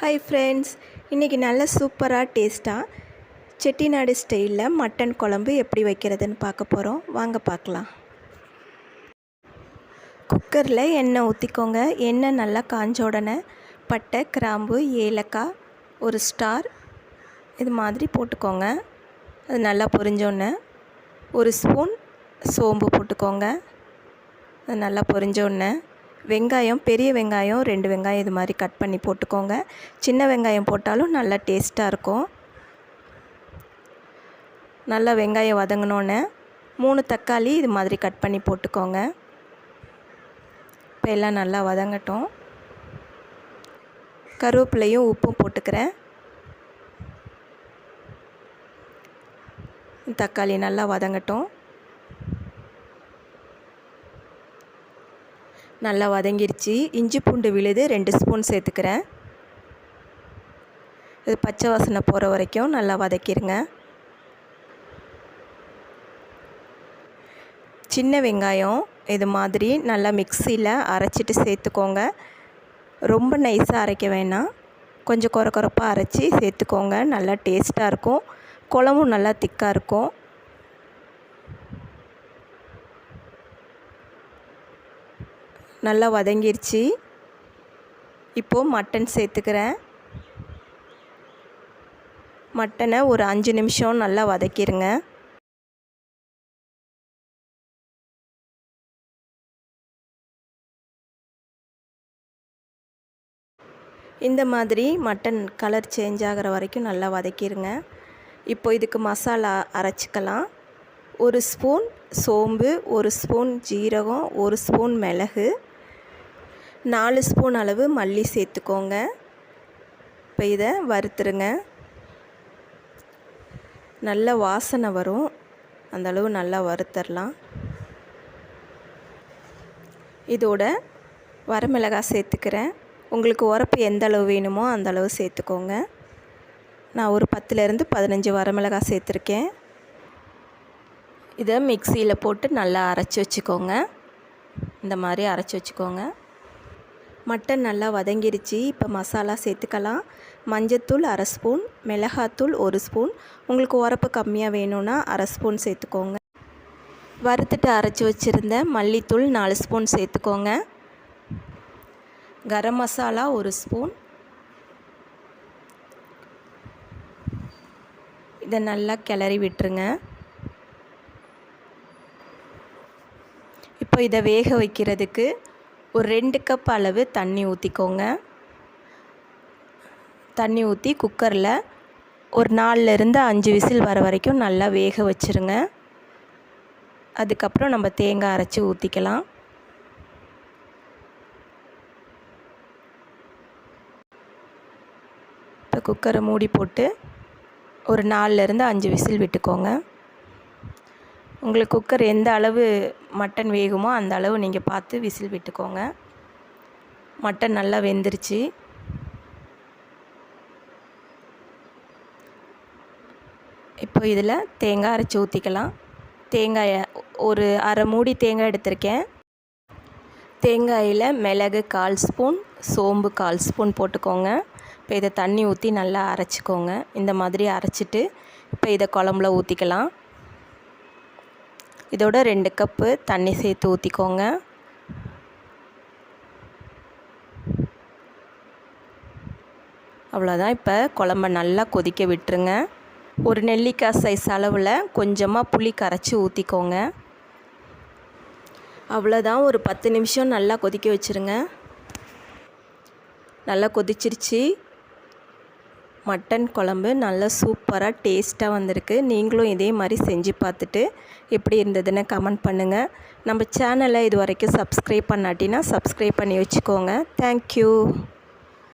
Hi friends இன்றைக்கி நல்ல சூப்பராக டேஸ்ட்டாக செட்டிநாடு ஸ்டைலில் மட்டன் குழம்பு எப்படி வைக்கிறதுன்னு பார்க்க போகிறோம் வாங்க பார்க்கலாம். குக்கரில் எண்ணெய் ஊற்றிக்கோங்க எண்ணெய் நல்லா காஞ்ச உடனே பட்டை கிராம்பு ஏலக்காய் ஒரு ஸ்டார் இது மாதிரி போட்டுக்கோங்க. அது நல்லா பொரிஞ்சோடனே ஒரு ஸ்பூன் சோம்பு போட்டுக்கோங்க. அது நல்லா பொரிஞ்சோடனே வெங்காயம் பெரிய வெங்காயம் ரெண்டு வெங்காயம் இது மாதிரி கட் பண்ணி போட்டுக்கோங்க. சின்ன வெங்காயம் போட்டாலும் நல்லா டேஸ்ட்டாக இருக்கும். நல்லா வெங்காயம் வதங்கினோன்னே மூணு தக்காளி இது மாதிரி கட் பண்ணி போட்டுக்கோங்க. இப்போ எல்லாம் நல்லா வதங்கட்டும். கருவேப்பிலையும் உப்பும் போட்டுக்கிறேன். தக்காளி நல்லா வதங்கட்டும். நல்லா வதங்கிருச்சு. இஞ்சி பூண்டு விழுது ரெண்டு ஸ்பூன் சேர்த்துக்கிறேன். இது பச்சை வாசனை போகிற வரைக்கும் நல்லா வதக்கிடுங்க சின்ன வெங்காயம் இது மாதிரி நல்லா மிக்சியில் அரைச்சிட்டு சேர்த்துக்கோங்க. ரொம்ப நைஸாக அரைக்க வேணாம். கொஞ்சம் குறை குறைப்பாக அரைச்சி சேர்த்துக்கோங்க. நல்லா டேஸ்ட்டாக இருக்கும். குழம்பும் நல்லா திக்காக இருக்கும். நல்லா வதங்கிருச்சு. இப்போது மட்டன் சேர்த்துக்கிறேன். மட்டனை ஒரு அஞ்சு நிமிஷம் நல்லா வதக்கிடுங்க இந்த மாதிரி மட்டன் கலர் சேஞ்ச் ஆகிற வரைக்கும் நல்லா வதக்கிடுங்க இப்போ இதுக்கு மசாலா அரைச்சிக்கலாம். ஒரு ஸ்பூன் சோம்பு ஒரு ஸ்பூன் ஜீரகம் ஒரு ஸ்பூன் மிளகு. நாலு ஸ்பூன் அளவு மல்லி சேர்த்துக்கோங்க. இப்போ இதை வறுத்துருங்க. நல்ல வாசனை வரும். அந்தளவு நல்லா வறுத்தரலாம். இதோட வரமிளகாய் சேர்த்துக்கிறேன். உங்களுக்கு உரப்பு எந்த அளவு வேணுமோ அந்த அளவு சேர்த்துக்கோங்க. நான் ஒரு பத்துலேருந்து பதினஞ்சு வரமிளகாய் சேர்த்துருக்கேன். இதை மிக்சியில் போட்டு நல்லா அரைச்சி வச்சுக்கோங்க. இந்த மாதிரி அரைச்சி வச்சுக்கோங்க. மட்டன் நல்லா வதங்கிருச்சு. இப்போ மசாலா சேர்த்துக்கலாம். மஞ்சத்தூள் அரை ஸ்பூன் மிளகாத்தூள் ஒரு ஸ்பூன். உங்களுக்கு உரப்பு கம்மியாக வேணும்னா அரை ஸ்பூன் சேர்த்துக்கோங்க. வறுத்துட்டு அரைச்சி வச்சுருந்த மல்லித்தூள் நாலு ஸ்பூன் சேர்த்துக்கோங்க. கரம் மசாலா ஒரு ஸ்பூன். இதை நல்லா கிளறி விட்டுருங்க. இப்போ இதை வேக வைக்கிறதுக்கு ஒரு ரெண்டு கப் அளவு தண்ணி ஊற்றிக்கோங்க தண்ணி ஊற்றி குக்கரில் ஒரு நாலுலேருந்து அஞ்சு விசில் வர வரைக்கும் நல்லா வேக வச்சுருங்க. அதுக்கப்புறம் நம்ம தேங்காய் அரைச்சி ஊற்றிக்கலாம் இப்போ குக்கரை மூடி போட்டு ஒரு நாலுலேருந்து அஞ்சு விசில் விட்டுக்கோங்க. உங்களுக்கு குக்கர் எந்த அளவு மட்டன் வேகுமோ அந்த அளவு நீங்கள் பார்த்து விசில் விட்டுக்கோங்க. மட்டன் நல்லா வெந்துருச்சு. இப்போ இதில் தேங்காய் அரைச்சி ஊற்றிக்கலாம் தேங்காயை ஒரு அரை மூடி தேங்காய் எடுத்திருக்கேன். தேங்காயில் மிளகு கால் ஸ்பூன் சோம்பு கால் ஸ்பூன் போட்டுக்கோங்க. இப்போ இதை தண்ணி ஊற்றி நல்லா அரைச்சிக்கோங்க. இந்த மாதிரி அரைச்சிட்டு இப்போ இதை குழம்புல ஊற்றிக்கலாம் இதோட ரெண்டு கப்பு தண்ணி சேர்த்து ஊற்றிக்கோங்க அவ்வளோதான். இப்போ குழம்ப நல்லா கொதிக்க விட்டுருங்க. ஒரு நெல்லிக்காய் சைஸ் அளவில் கொஞ்சமாக புளி கரைச்சி ஊற்றிக்கோங்க அவ்வளோதான். ஒரு பத்து நிமிஷம் நல்லா கொதிக்க வச்சுருங்க. நல்லா கொதிச்சிருச்சு. மட்டன் குழம்பு நல்லா சூப்பராக டேஸ்ட்டாக வந்திருக்கு. நீங்களும் இதே மாதிரி செஞ்சு பார்த்துட்டு எப்படி இருந்ததுன்னு கமெண்ட் பண்ணுங்கள் நம்ம சேனலை இது வரைக்கும் சப்ஸ்கிரைப் பண்ணாட்டினா சப்ஸ்கிரைப் பண்ணி வச்சுக்கோங்க. தேங்க்யூ